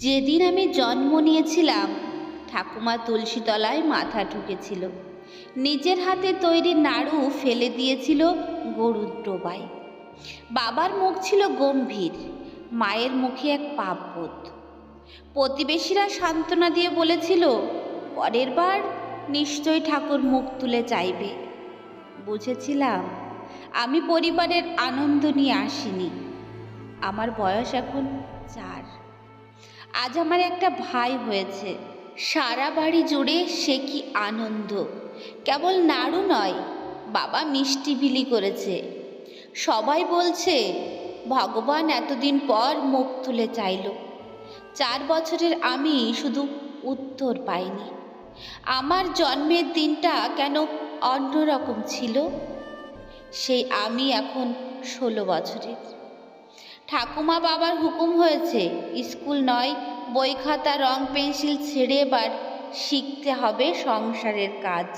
যেদিন আমি জন্ম নিয়েছিলাম, ঠাকুমা তুলসীতলায় মাথা ঢুকেছিল। নিজের হাতে তৈরি নাড়ু ফেলে দিয়েছিল গরুর ডোবায়। বাবার মুখ ছিল গম্ভীর, মায়ের মুখে এক পাপবোধ। প্রতিবেশীরা সান্ত্বনা দিয়ে বলেছিল, পরের বার নিশ্চয়ই ঠাকুর মুখ তুলে চাইবে। বুঝেছিলাম, আমি পরিবারের আনন্দ নিয়ে আসিনি। আমার বয়স এখন চার। আজ আমার একটা ভাই হয়েছে। সারা বাড়ি জুড়ে সে কি আনন্দ। কেবল নাড়ু নয়, বাবা মিষ্টি বিলি করেছে। সবাই বলছে, ভগবান এতদিন পর মুখ তুলে চাইল। চার বছরের আমি শুধু উত্তর পাইনি। আমার জন্মের দিনটা কেন অন্যরকম ছিল? সেই আমি এখন ষোলো বছরের। ঠাকুমা বাবার হুকুম হয়েছে, স্কুল নয়, বই খাতা, রং, পেন্সিল ছেড়ে এবার শিখতে হবে সংসারের কাজ।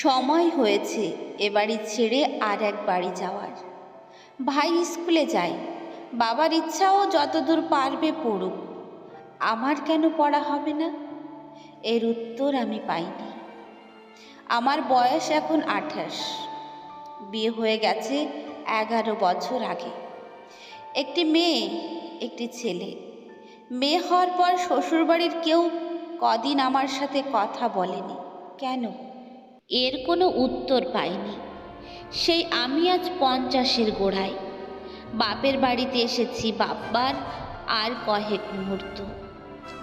সময় হয়েছে এ বাড়ি ছেড়ে আর এক বাড়ি যাওয়ার। ভাই স্কুলে যায়, বাবার ইচ্ছাও যতদূর পারবে পড়ুক, আমার কেন পড়া হবে না? এর উত্তর আমি পাইনি। আমার বয়স এখন আঠাশ, বিয়ে হয়ে গেছে এগারো বছর আগে। একটি মেয়ে, একটি ছেলে। মেয়ে হওয়ার পর শ্বশুরবাড়ির কেউ কদিন আমার সাথে কথা বলেনি। কেন? এর কোনো উত্তর পাইনি। সেই আমি আজ পঞ্চাশের গোড়ায়। বাপের বাড়িতে এসেছি বাপবার আর কয়েক মুহূর্ত।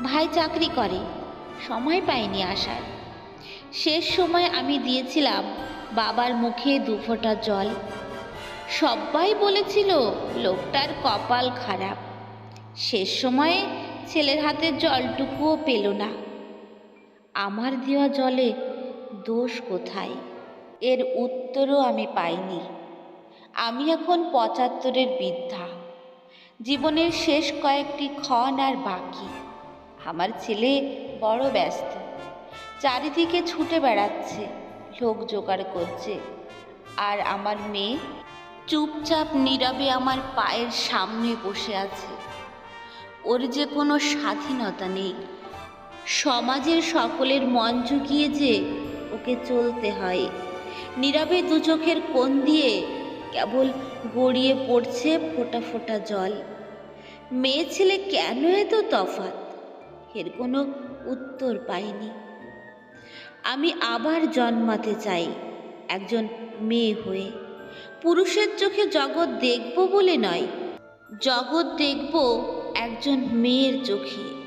ভাই চাকরি করে, সময় পাইনি আসার। শেষ সময় আমি দিয়েছিলাম বাবার মুখে দুফোঁটা জল। সবাই বলেছিল, লোকটার কপাল খারাপ। শেষ সময়ে ছেলের হাতের জলটুকুও পেল না। আমার দেওয়া জলে দোষ কোথায়? এর উত্তরও আমি পাইনি। আমি এখন পঁচাত্তরের বৃদ্ধা। জীবনের শেষ কয়েকটি ক্ষণ আর বাকি। আমার ছেলে বড় ব্যস্ত। চারিদিকে ছুটে বেড়াচ্ছে, লোক জোগাড় করছে। আর আমার মেয়ে চুপচাপ নীরবে আমার পায়ের সামনে বসে আছে। ওর যে কোনো স্বাধীনতা নেই। সমাজের সকলের মন ঝুঁকিয়ে যে ওকে চলতে হয়। নীরবে দু চোখের কোণ দিয়ে কেবল গড়িয়ে পড়ছে ফোঁটা ফোঁটা জল। মেয়ে ছেলে কেন এত তফাত এর কোনো উত্তর পাইনি। আমি আবার জন্মাতে চাই একজন মেয়ে হয়ে। পুরুষের চোখে জগৎ দেখব বলে নয়। জগৎ দেখব একজন মেয়ের চোখে।